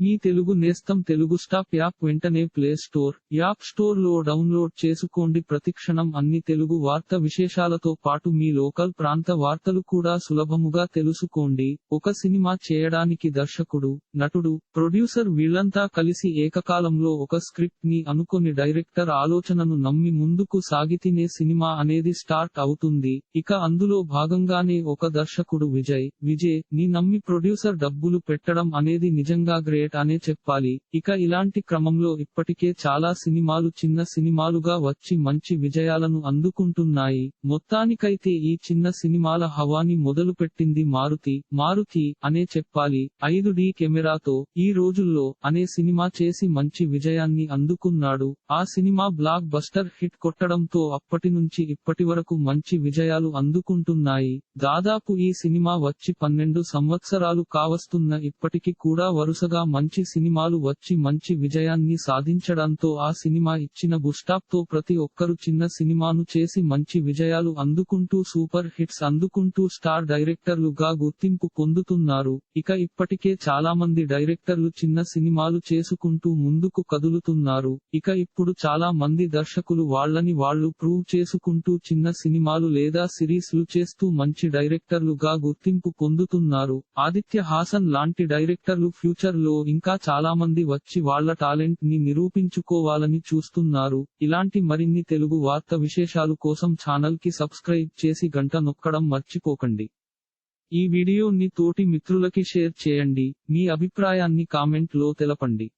మీ తెలుగు నేస్తం Telugu stop app వెంటనే play store app స్టోర్లో డౌన్లోడ్ చేసుకోండి. ప్రతిక్షణం అన్ని తెలుగు వార్త విశేషాలతో పాటు మీ లోకల్ ప్రాంత వార్తలు కూడా సులభముగా తెలుసుకోండి. ఒక సినిమా చేయడానికి దర్శకుడు నటుడు ప్రొడ్యూసర్ వీళ్ళంతా కలిసి ఏకకాలంలో ఒక స్క్రిప్ట్ని అనుకొని డైరెక్టర్ ఆలోచనను నమ్మి ముందుకు సాగితేనే సినిమా అనేది స్టార్ట్ అవుతుంది. ఇక అందులో భాగంగానే ఒక దర్శకుడు విజయ్ విజయ్ని నమ్మి ప్రొడ్యూసర్ డబ్బులు పెట్టడం అనేది నిజంగా గ్రేట్. అనే చెప్పాలి. ఇక ఇలాంటి క్రమంలో ఇప్పటికే చాలా సినిమాలు చిన్న సినిమాలుగా వచ్చి మంచి విజయాలను అందుకుంటున్నాయి. మొత్తానికైతే ఈ చిన్న సినిమాల హవాని మొదలుపెట్టింది మారుతి. మారుతి అనే చెప్పాలి. ఐదు డి కెమెరాతో ఈ రోజుల్లో అనే సినిమా చేసి మంచి విజయాన్ని అందుకున్నాడు. ఆ సినిమా బ్లాక్ బస్టర్ హిట్ కొట్టడంతో అప్పటి నుంచి ఇప్పటి వరకు మంచి విజయాలు అందుకుంటున్నాయి. దాదాపు ఈ సినిమా వచ్చి పన్నెండు సంవత్సరాలు కావస్తున్న ఇప్పటికి కూడా వరుసగా మంచి సినిమాలు వచ్చి మంచి విజయాన్ని సాధించడంతో ఆ సినిమా ఇచ్చిన బుస్టాప్తో ప్రతి ఒక్కరు చిన్న సినిమాను చేసి మంచి విజయాలు అందుకుంటూ సూపర్ హిట్స్ అందుకుంటూ స్టార్ డైరెక్టర్లుగా గుర్తింపు పొందుతున్నారు. ఇక ఇప్పటికే చాలా మంది డైరెక్టర్లు చిన్న సినిమాలు చేసుకుంటూ ముందుకు కదులుతున్నారు. ఇక ఇప్పుడు చాలా మంది దర్శకులు వాళ్ళని వాళ్ళు ప్రూవ్ చేసుకుంటూ చిన్న సినిమాలు లేదా సిరీస్లు చేస్తూ మంచి డైరెక్టర్లుగా గుర్తింపు పొందుతున్నారు. ఆదిత్య హాసన్ లాంటి డైరెక్టర్లు ఫ్యూచర్లో ఇంకా చాలా మంది వచ్చి వాళ్ళ టాలెంట్ని నిరూపించుకోవాలని చూస్తున్నారు. ఇలాంటి మరిన్ని తెలుగు వార్త విశేషాలు కోసం ఛానల్కి సబ్స్క్రైబ్ చేసి గంట నొక్కడం మర్చిపోకండి. ఈ వీడియోని తోటి మిత్రులకి షేర్ చేయండి. మీ అభిప్రాయాన్ని కామెంట్లో తెలపండి.